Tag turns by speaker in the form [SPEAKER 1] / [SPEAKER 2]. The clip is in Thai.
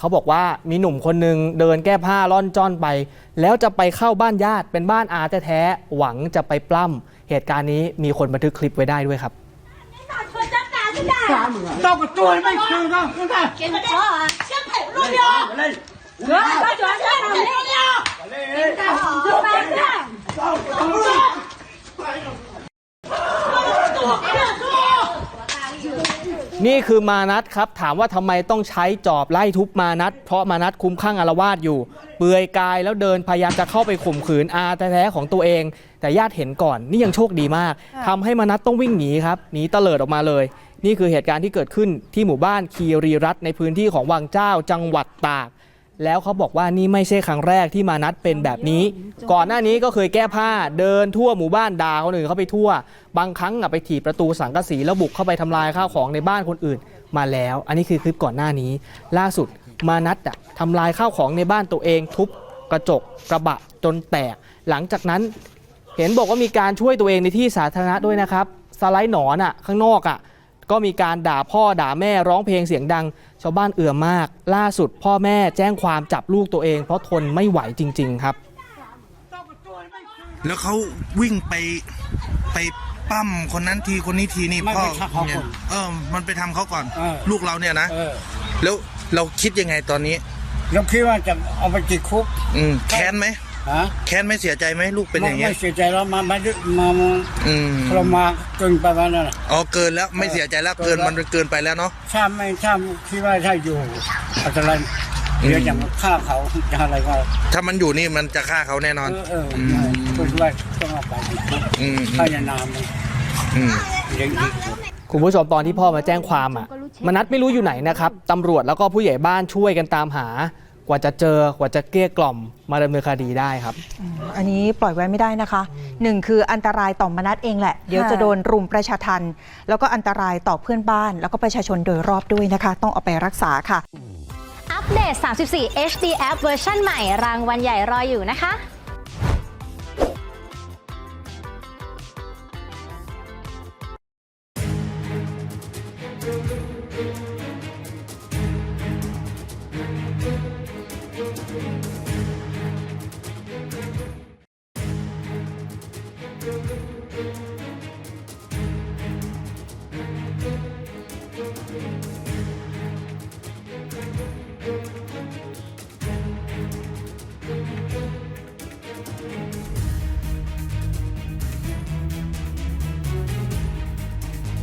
[SPEAKER 1] เขาบอกว่ามีหนุ่มคนหนึ่งเดินแก้ผ้าล่อนจ้อนไป แล้วจะไปเข้าบ้านญาติเป็นบ้านอาแท้ๆหวังจะไปปล้ำเหตุการณ์นี้มีคนบันทึกคลิปไว้ได้ด้วยครับ
[SPEAKER 2] 到个多没看到，看看。
[SPEAKER 3] 给你说啊，先配路标，哥，把脚先上路标，就白
[SPEAKER 1] นี่คือมานัทครับถามว่าทำไมต้องใช้จอบไล่ทุบมานัทเพราะมานัทคุ้มข้างอารวาสอยู่ เปลือยกายแล้วเดินพยายามจะเข้าไปข่มขืนอาแท้ๆของตัวเอง แต่ญาติเห็นก่อนนี่ยังโชคดีมากทำให้มานัทต้องวิ่งหนีครับหนีเตลิดออกมาเลย นี่คือเหตุการณ์ที่เกิดขึ้นที่หมู่บ้านคีรีรัตน์ในพื้นที่ของวังเจ้าจังหวัดตาก แล้วเขาบอกว่านี่ไม่ใช่ครั้งแรกที่มานัดเป็นแบบนี้ ก่อนหน้านี้ก็เคยแก้ผ้าเดินทั่วหมู่บ้านด่าคนอื่นเข้าไปทั่ว บางครั้งอะไปถีบประตูสังกะสีแล้วบุกเข้าไปทำลายข้าวของในบ้านคนอื่นมาแล้ว อันนี้คือคลิปก่อนหน้านี้ ล่าสุดมานัดอะทำลายข้าวของในบ้านตัวเอง ทุบกระจกกระบะจนแตก หลังจากนั้น เห็นบอกว่ามีการช่วยตัวเองในที่สาธารณะด้วยนะครับ สไลด์หนอนอะข้างนอกอะ ก็มีการด่าพ่อด่าแม่ร้องเพลงเสียงดัง ชาวบ้านเอื่อมมาก ล่าสุดพ่อแม่แจ้งความจับลูกตัวเอง เพราะทนไม่ไหวจริง ๆ ครับ
[SPEAKER 4] แล้วเขาวิ่งไปไปปั้มคนนั้นทีคนนี้ทีนี่
[SPEAKER 2] ไม่
[SPEAKER 4] พ่อ
[SPEAKER 2] ไปทักเขาก่อน
[SPEAKER 4] เออ มันไปทำเขาก่อน
[SPEAKER 2] เออ
[SPEAKER 4] ลูกเราเนี่ยนะ
[SPEAKER 2] เออ
[SPEAKER 4] แล้วเราคิดยังไงตอนนี้
[SPEAKER 2] แล้วคิดว่าจะเอาไปติดคุก
[SPEAKER 4] อืมแค้นไหม
[SPEAKER 2] ฮะ
[SPEAKER 4] แค้นไหม่เสียใจไหมลูกเป็นอย่างเงี้
[SPEAKER 2] ไม่
[SPEAKER 4] ย
[SPEAKER 2] เสียใจแล้วมามามามา
[SPEAKER 4] อืม
[SPEAKER 2] เรามาเกินไปวันนั้นน่ะ
[SPEAKER 4] อ๋อเกินแล้วไม่เสียใจแล้ว
[SPEAKER 2] เกิ
[SPEAKER 4] เกิน
[SPEAKER 2] นแล้ว
[SPEAKER 4] มันเกินไปแล้วเนาะ
[SPEAKER 2] ถ้าไม่ถ้าคิดว่าถ้าอยู่อะไรเดี๋ยวจะมาฆ่าเขาจะอะไรก็
[SPEAKER 4] ถ้ามันอยู่นี่มันจะฆ่าเขาแน่นอน
[SPEAKER 2] เออเออก็คิดว่าต้องเอาไปติดคุก
[SPEAKER 4] อืม
[SPEAKER 2] ถ้าจะนามมัน
[SPEAKER 4] อืม
[SPEAKER 2] เลี้ยงอีก
[SPEAKER 1] คุณผู้ชมตอนที่พ่อมาแจ้งความอะมนัดไม่รู้อยู่ไหนนะครับตำรวจแล้วก็ผู้ใหญ่บ้านช่วยกันตามหา กว่าจะเจอกว่าจะเกลี้ยกล่อมมาดำเนินคดีได้ครับ
[SPEAKER 5] อันนี้ปล่อยไว้ไม่ได้นะคะหนึ่งคืออันตรายต่อมนัดเองแหละ เดี๋ยวจะโดนรุมประชาทันแล้วก็อันตรายต่อเพื่อนบ้าน แล้วก็ประชาชนโดยรอบด้วยนะคะ ต้องเอาไปรักษาค่ะ
[SPEAKER 6] อัปเดต 34 HD App เวอร์ชันใหม่ รางวัลใหญ่รออยู่นะคะ